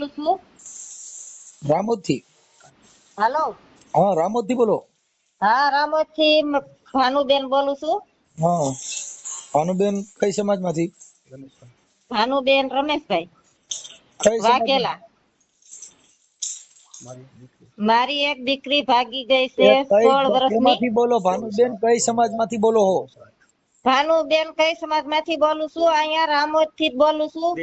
બોલું છું રામોદથી હાલો. હા રામોદથી બોલો. હા રામોદથી ભાનુબેન બોલું છું. હા ભાનુબેન કઈ સમાજમાંથી ભાનુબેન રમેશભાઈ. વાઘેલા. મારી એક દીકરી ભાગી ગઈ છે સોળ વર્ષની. બોલો? ભાનુબેન કઈ સમાજમાંથી બોલો હો? ભાનુબેન કઈ સમાજમાંથી બોલું છું? અહીંયા રામોદથી બોલું છું.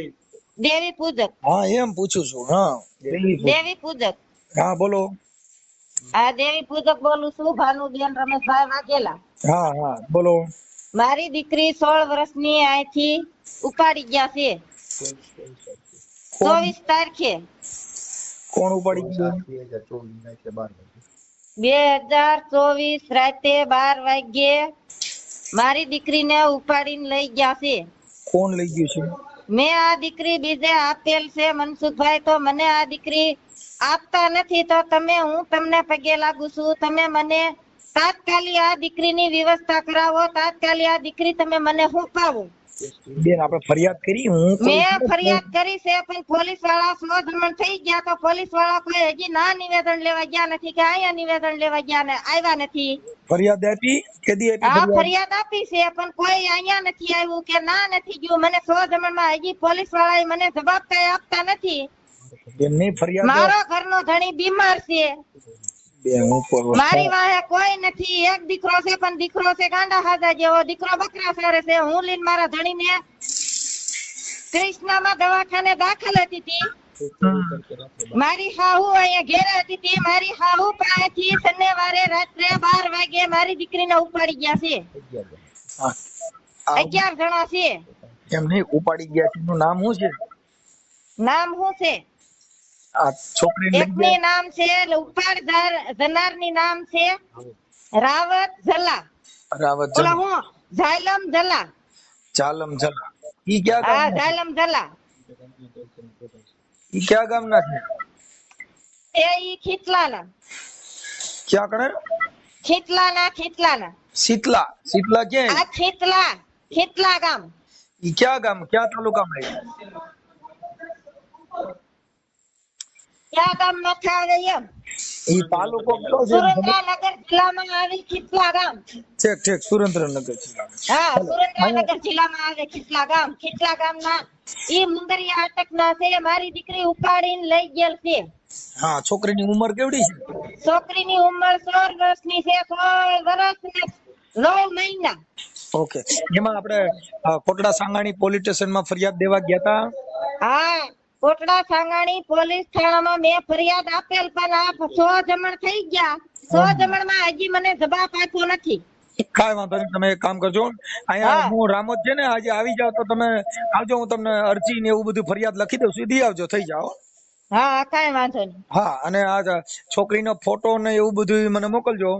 દેવી પૂજક. હા એમ પૂછું છું હા. દેવી પૂજક. હા બોલો. હા દેવી પૂજક બોલું છું ભાનુબેન રમેશભાઈ વાઘેલા. હા હા બોલો. મારી દીકરી સોળ વર્ષની અહીંથી ઉપાડી ગયા છે. ચોવીસ તારીખે. કોણ ઉપાડી ગયું? બે હજાર ચોવીસ રાતે બાર વાગ્યે મારી દીકરીને ઉપાડીને લઈ ગયા છે. કોણ લઈ ગયું છે? મેં આ દીકરી બીજે આપેલ છે મનસુખભાઈ, તો મને આ દીકરી આપતા નથી, તો તમે, હું તમને પગે લાગુ છું. તમે મને તાત્કાલિક આ દીકરીની વ્યવસ્થા કરાવો, તાત્કાલિક આ દીકરી તમે મને હું હુંપાવો બેન આપણે ફરિયાદ કરી? હું મેં ફરિયાદ કરી છે પણ પોલીસવાળા શોધમણ થઈ ગયા તો પોલીસવાળા કોઈ હજી ના નિવેદન લેવા ગયા નથી કે અહીંયા નિવેદન લેવા ગયા ને આવ્યા નથી. ફરિયાદ આપી? કેદી આપી હા ફરિયાદ? આપી છે પણ કોઈ અહીંયા નથી આવ્યું કે ના નથી ગયું. મને સો જમણમાં હજી પોલીસ વાળાએ મને જવાબ કઈ આપતા નથી. નહીં ફરિયાદ મારો ઘરનો ધણી બીમાર છે. બેન હું પર- મારી વાહે કોઈ નથી એક દીકરો છે પણ દીકરો છે ગાંડા હાજા જેવો. દીકરો બકરા ફેરે છે. હું લઈને મારા ધણીને કૃષ્ણામાં દવાખાને દાખલ હતી તી. મારી હાહુ અહીંયા ઘેરે હતી તી. મારી હાહુ પાસેથી શનિવારે રાત્રે બાર વાગે મારી દીકરીને ઉપાડી ગયા છે. અગિયાર જણા છે. એમ નહીં ઉપાડી ગયા છે. નામ શું છે? નામ શું છે? છોકરી એકની નામ છે ઉપાડ જનારની નામ છે રાવત ઝલા હું? ઝલા ઈ ક્યાં હા ગામના ઝલા ઈ ક્યાં ગામના છે? એ ઈ ખીતલાના. ક્યાં કણે? ખીચલાના ખીચલાના શીતલા. શીતલા ક્યાં આ ખીચલા ખીચલા ગામ. ઈ ક્યાં ગામ? ક્યાં તાલુકામાં આવ્યું ક્યાં ગામ નથી આવે એમ. ઈ તાલુકો કયો છે સુરેન્દ્રનગર જિલ્લામાં આવે ખીચલા ગામ. ઠીક ઠીક સુરેન્દ્રનગર જિલ્લામાં. હા સુરેન્દ્રનગર જિલ્લામાં આવે ખીચલા ગામ. ખીચલા ગામના ઈ મુંદરિયા અટકના છે મારી દીકરી ઉપાડીને લઈ ગયેલ છે. હા છોકરીની ઉંમર કેવડી છે? છોકરીની ઉંમર 16 વર્ષની છે 16 વર્ષ ને નવ મહિના. ઓકે એમાં આપણે કોટડા સાંગાણી પોલીસ સ્ટેશનમાં ફરિયાદ દેવા ગયા હતા હા. કોટડા સાંગાણી પોલીસ થાણામાં મેં ફરિયાદ આપેલ પણ આ સો જમણ થઈ ગયા. સો જમણમાં હજી મને જવાબ આપ્યો નથી. કાંઈ વાંધો નહીં તમે એક કામ કરજો. અહીંયા હા. રામોદ છે ને આજે આવી જાવ તો તમે આવજો હું તમને અરજી ને એવું બધું ફરિયાદ લખી દઉં સીધી આવજો થઈ જાઓ. હા કાઈ વાંધો નહીં. હા અને આ છોકરીનો ફોટો ને એવું બધું મને મોકલજો.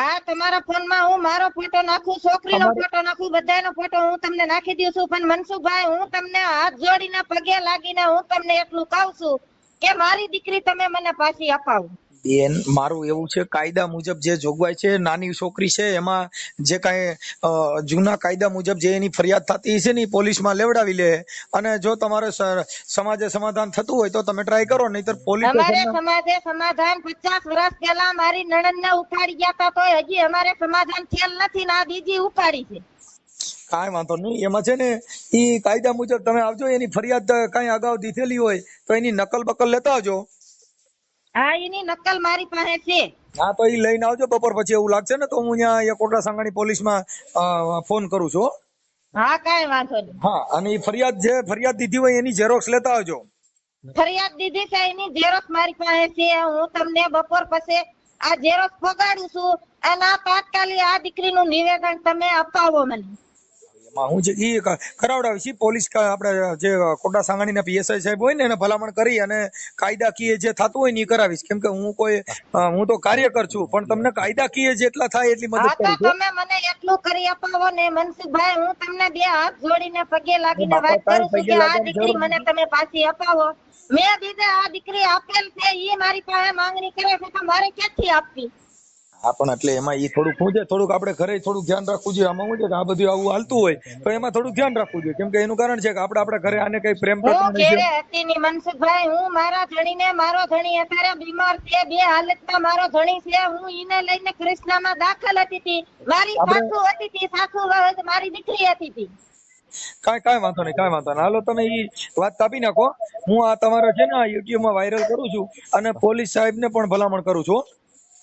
આ તમારા ફોનમાં હું મારો ફોટો નાખું છોકરીનો ફોટો નાખું બધાનો ફોટો હું તમને નાખી દઉં છું. પણ મનસુખભાઈ હું તમને હાથ જોડીને પગે લાગીને હું તમને એટલું કહું છું કે મારી દીકરી તમે મને પાછી અપાવો. બેન મારું એવું છે કાયદા મુજબ જે જોગવાઈ છે નાની છોકરી છે એમાં જે કાંઈ જૂના કાયદા મુજબ જે એની ફરિયાદ થતી છે ને પોલીસમાં લેવડાવી લે. અને જો તમારે સમાજે સમાધાન થતું હોય તો તમે ટ્રાય કરો નહીતર પોલીસ અમારે સમાજે સમાધાન પચાસ વર્ષ પહેલા મારી નણંદને ઉપાડી ગયા હતા તો હજી અમારે સમાધાન થયેલ નથી ને આ બીજી ઉપાડી છે. કાંઈ વાંધો નહીં. એમાં છે ને એ કાયદા મુજબ તમે આવજો એની ફરિયાદ કાંઈ અગાઉ દીધેલી હોય તો એની નકલ બકલ લેતા આવજો. હા એની નકલ મારી પાસે છે. હા તો એ લઈને આવજો બપોર પછી એવું લાગશે ને તો હું અહીંયા કોટડા સાંગાણી પોલીસમાં ફોન કરું છું હા. કાંઈ વાંધો નહીં. હા અને ફરિયાદ જે ફરિયાદ દીધી હોય એની ઝેરોક્સ લેતા આવજો. ફરિયાદ દીધી છે એની ઝેરોક્ષ મારી પાસે છે. હું તમને બપોર પછી આ ઝેરોક્ષ પગાડું છું. અને આ તાત્કાલિક આ દીકરીનું નિવેદન તમે અપાવો મને. એમાં હું છે એ કરાવડાવી છીએ પોલીસ આપણે જે કોટા સાંગાણીના પીએસઆઈ સાહેબ હોય ને એને ભલામણ કરી અને કાયદાકીય જે થતું હોય ને એ કરાવીશ. કેમ કે હું કોઈ હું તો કાર્યકર છું પણ તમને કાયદાકીય જેટલા થાય એટલી મદદ હો. તમે મને એટલું કરી અપાવો ને મનસુખભાઈ હું તમને બે હાથ જોડીને પગે લાગીને વાત કરું છું કે આ દીકરી મને તમે પાછી અપાવો. મેં બીજે આ દીકરી આપેલ છે એ મારી પાસે માંગણી કરે છે તો મારે ક્યાંથી આપવી? હા પણ એટલે એમાં એ થોડુંક શું છે થોડુંક આપણે ઘરે થોડુંક ધ્યાન રાખવું જોઈએ. આમાં શું છે કે આ બધું આવું હાલતું હોય તો એમાં થોડુંક ધ્યાન રાખવું જોઈએ. કેમ કે એનું કારણ છે કે આપણે આપણા ઘરે આને કઈ પ્રેમ કરતા નથી. ઘેરે છે હતી ની મનસુખભાઈ હું મારા ધણીને મારો ધણી અત્યારે બીમાર છે બે હાલતમાં મારો ધણી છે. હું ઈને લઈને કૃષ્ણામાં દાખલ હતી હતી મારી સાસુ હતી હતી સાસુ મારી દીકરી હતી હતી કાઈ કાઈ વાંધો નહીં કાઈ વાંધો નહીં. હાલો તમે એ વાત કાપી નાખો. હું આ તમારા છે ને આ YouTube માં વાયરલ કરું છું અને પોલીસ સાહેબને પણ ભલામણ કરું છું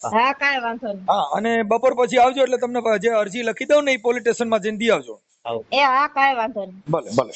હા. કાંઈ વાંધો નહીં. હા અને બપોર પછી આવજો એટલે તમને જે અરજી લખી દઉં ને એ પોલીસ સ્ટેશનમાં જઈને દી આવજો. એ હા કાંઈ વાંધો નહીં. ભલે ભલે.